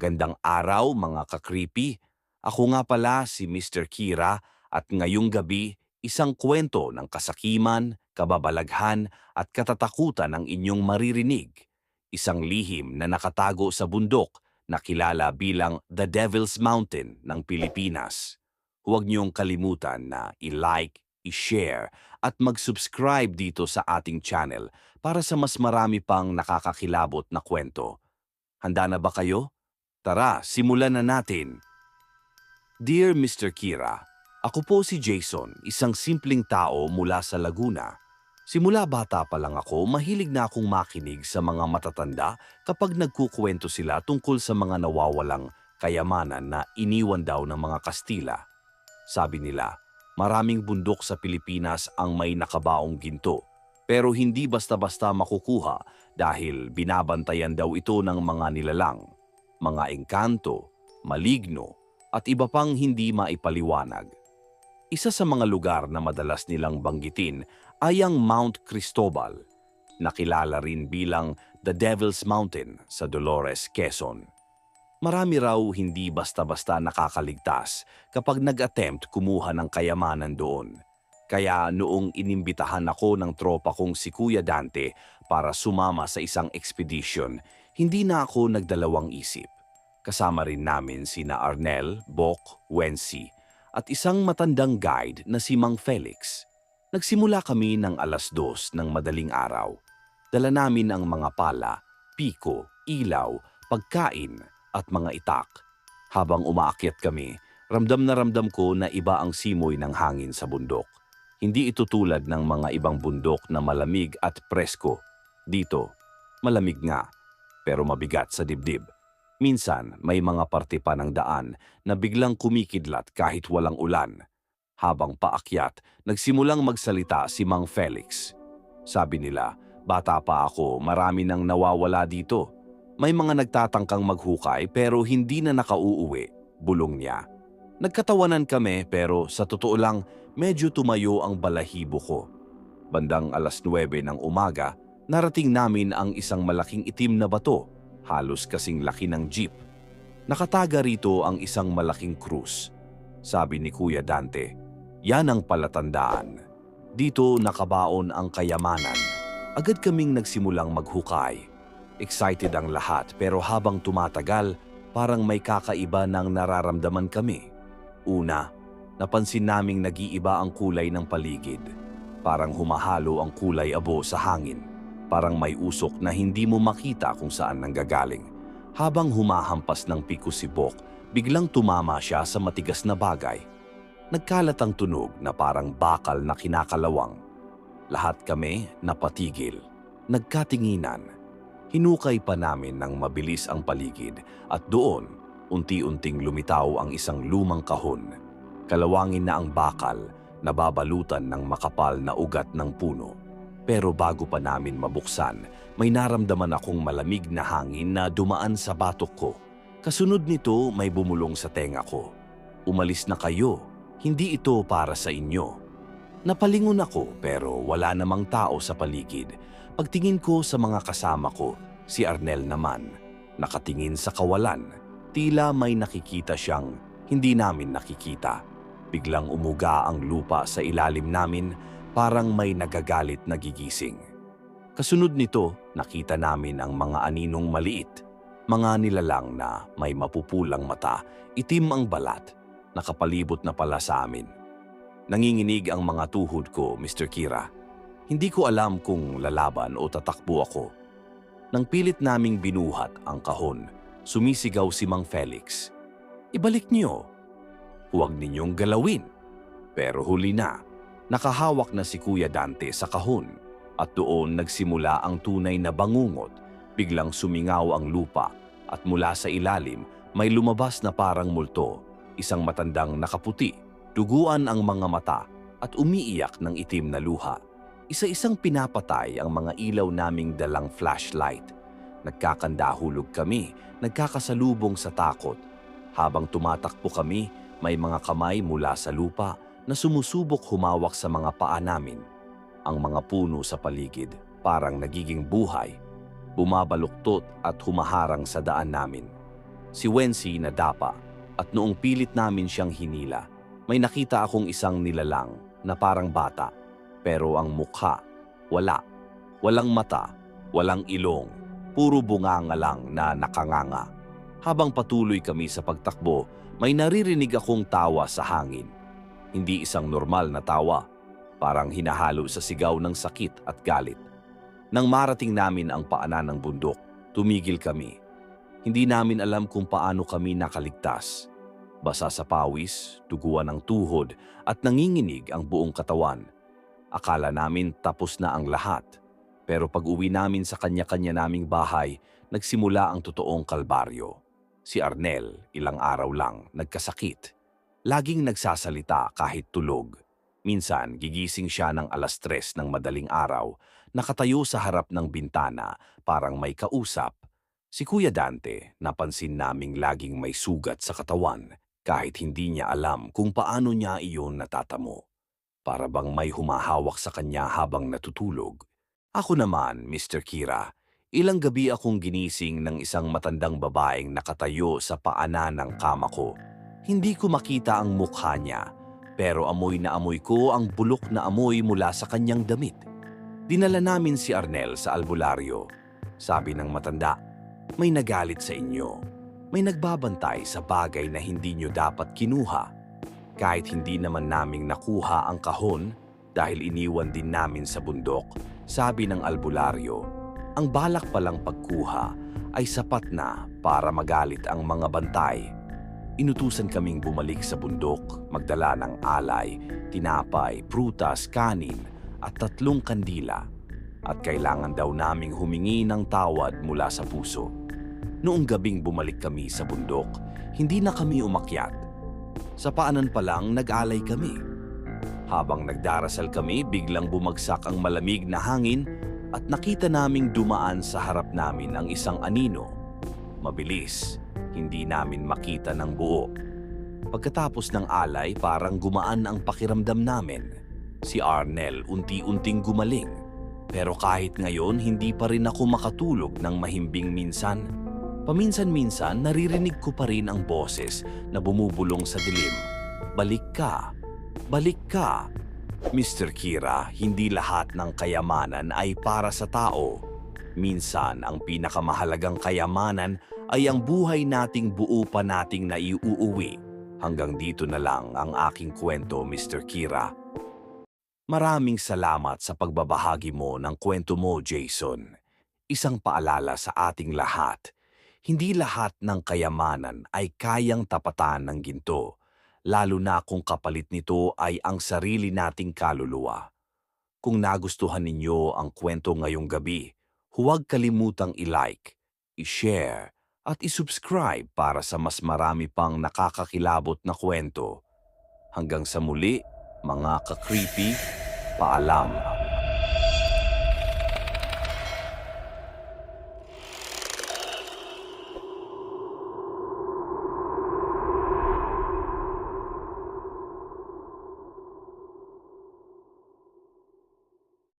Magandang araw mga ka-creepy. Ako nga pala si Mr. Kira at ngayong gabi isang kwento ng kasakiman, kababalaghan at katatakutan ang inyong maririnig. Isang lihim na nakatago sa bundok na kilala bilang The Devil's Mountain ng Pilipinas. Huwag niyong kalimutan na i-like, i-share at mag-subscribe dito sa ating channel para sa mas marami pang nakakakilabot na kwento. Handa na ba kayo? Tara, simulan na natin. Dear Mr. Kira, ako po si Jason, isang simpleng tao mula sa Laguna. Simula bata pa lang ako, mahilig na akong makinig sa mga matatanda kapag nagkukwento sila tungkol sa mga nawawalang kayamanan na iniwan daw ng mga Kastila. Sabi nila, maraming bundok sa Pilipinas ang may nakabaong ginto, pero hindi basta-basta makukuha dahil binabantayan daw ito ng mga nilalang, mga engkanto, maligno, at iba pang hindi maipaliwanag. Isa sa mga lugar na madalas nilang banggitin ay ang Mount Cristobal, nakilala rin bilang The Devil's Mountain sa Dolores, Quezon. Marami raw hindi basta-basta nakakaligtas kapag nag-attempt kumuha ng kayamanan doon. Kaya noong inimbitahan ako ng tropa kong si Kuya Dante para sumama sa isang expedition, hindi na ako nagdalawang isip. Kasama rin namin sina Arnel, Bok, Wensi at isang matandang guide na si Mang Felix. Nagsimula kami ng alas dos ng madaling araw. Dala namin ang mga pala, piko, ilaw, pagkain at mga itak. Habang umaakyat kami, ramdam na ramdam ko na iba ang simoy ng hangin sa bundok. Hindi ito tulad ng mga ibang bundok na malamig at presko. Dito, malamig nga, pero mabigat sa dibdib. Minsan, may mga parte pa ng daan na biglang kumikidlat kahit walang ulan. Habang paakyat, nagsimulang magsalita si Mang Felix. Sabi nila, bata pa ako, marami nang nawawala dito. May mga nagtatangkang maghukay pero hindi na nakauuwi, bulong niya. Nagkatawanan kami pero sa totoo lang, medyo tumayo ang balahibo ko. Bandang alas 9 ng umaga, narating namin ang isang malaking itim na bato, halos kasing laki ng jeep. Nakataga rito ang isang malaking krus. Sabi ni Kuya Dante, yan ang palatandaan. Dito nakabaon ang kayamanan. Agad kaming nagsimulang maghukay. Excited ang lahat pero habang tumatagal, parang may kakaiba ng nararamdaman kami. Una, napansin naming nag-iiba ang kulay ng paligid. Parang humahalo ang kulay abo sa hangin. Parang may usok na hindi mo makita kung saan nanggagaling. Habang humahampas ng piko si Bok, biglang tumama siya sa matigas na bagay. Nagkalat ang tunog na parang bakal na kinakalawang. Lahat kami napatigil, nagkatinginan. Hinukay pa namin ng mabilis ang paligid at doon, unti-unting lumitaw ang isang lumang kahon. Kalawangin na ang bakal, nababalutan ng makapal na ugat ng puno. Pero bago pa namin mabuksan, may naramdaman akong malamig na hangin na dumaan sa batok ko. Kasunod nito, may bumulong sa tenga ko. Umalis na kayo, hindi ito para sa inyo. Napalingon ako pero wala namang tao sa paligid. Pagtingin ko sa mga kasama ko, si Arnel naman, nakatingin sa kawalan. Tila may nakikita siyang hindi namin nakikita. Biglang umuga ang lupa sa ilalim namin parang may nagagalit na gigising. Kasunod nito, nakita namin ang mga aninong maliit, mga nilalang na may mapupulang mata, itim ang balat, nakapalibot na pala sa amin. Nanginginig ang mga tuhod ko, Mr. Kira. Hindi ko alam kung lalaban o tatakbo ako. Nang pilit naming binuhat ang kahon, sumisigaw si Mang Felix. Ibalik niyo. Huwag ninyong galawin. Pero huli na, nakahawak na si Kuya Dante sa kahon at doon nagsimula ang tunay na bangungot. Biglang sumingaw ang lupa at mula sa ilalim may lumabas na parang multo isang matandang nakaputi, duguan ang mga mata at umiiyak ng itim na luha. Isa-isang pinapatay ang mga ilaw naming dalang flashlight. Nagkakandahulog kami, nagkakasalubong sa takot. Habang tumatakbo kami, may mga kamay mula sa lupa na sumusubok humawak sa mga paa namin. Ang mga puno sa paligid parang nagiging buhay, bumabaluktot at humaharang sa daan namin. Si Wensi nadapa at noong pilit namin siyang hinila, may nakita akong isang nilalang na parang bata. Pero ang mukha, wala. Walang mata, walang ilong, puro bunganga lang na nakanganga. Habang patuloy kami sa pagtakbo, may naririnig akong tawa sa hangin. Hindi isang normal na tawa, parang hinahalo sa sigaw ng sakit at galit. Nang marating namin ang paanan ng bundok, tumigil kami. Hindi namin alam kung paano kami nakaligtas. Basa sa pawis, duguan ng tuhod at nanginginig ang buong katawan. Akala namin tapos na ang lahat. Pero pag uwi namin sa kanya-kanya naming bahay, nagsimula ang totoong kalbaryo. Si Arnel, ilang araw lang, nagkasakit. Laging nagsasalita kahit tulog. Minsan, gigising siya ng alas tres ng madaling araw, nakatayo sa harap ng bintana, parang may kausap. Si Kuya Dante, napansin naming laging may sugat sa katawan, kahit hindi niya alam kung paano niya iyon natatamo. Para bang may humahawak sa kanya habang natutulog. Ako naman, Mr. Kira, ilang gabi akong ginising ng isang matandang babaeng nakatayo sa paanan ng kama ko. Hindi ko makita ang mukha niya, pero amoy na amoy ko ang bulok na amoy mula sa kanyang damit. Dinala namin si Arnel sa albularyo. Sabi ng matanda, may nagalit sa inyo. May nagbabantay sa bagay na hindi nyo dapat kinuha. Kahit hindi naman naming nakuha ang kahon dahil iniwan din namin sa bundok, sabi ng albularyo, ang balak palang pagkuha ay sapat na para magalit ang mga bantay. Inutusan kaming bumalik sa bundok, magdala ng alay, tinapay, prutas, kanin at tatlong kandila. At kailangan daw naming humingi ng tawad mula sa puso. Noong gabing bumalik kami sa bundok, hindi na kami umakyat. Sa paanan pa lang nag-alay kami. Habang nagdarasal kami, biglang bumagsak ang malamig na hangin at nakita naming dumaan sa harap namin ang isang anino. Mabilis, hindi namin makita ng buo. Pagkatapos ng alay, parang gumaan ang pakiramdam namin. Si Arnel unti-unting gumaling. Pero kahit ngayon, hindi pa rin ako makatulog ng mahimbing minsan. Paminsan-minsan, naririnig ko pa rin ang boses na bumubulong sa dilim. Balik ka, balik ka. Mr. Kira, hindi lahat ng kayamanan ay para sa tao. Minsan, ang pinakamahalagang kayamanan ay ang buhay nating buo pa nating naiuuwi. Hanggang dito na lang ang aking kwento, Mr. Kira. Maraming salamat sa pagbabahagi mo ng kwento mo, Jason. Isang paalala sa ating lahat. Hindi lahat ng kayamanan ay kayang tapatan ng ginto, lalo na kung kapalit nito ay ang sarili nating kaluluwa. Kung nagustuhan ninyo ang kwento ngayong gabi, huwag kalimutang i-like, i-share, at i-subscribe para sa mas marami pang nakakakilabot na kwento. Hanggang sa muli, mga ka-creepy, paalam.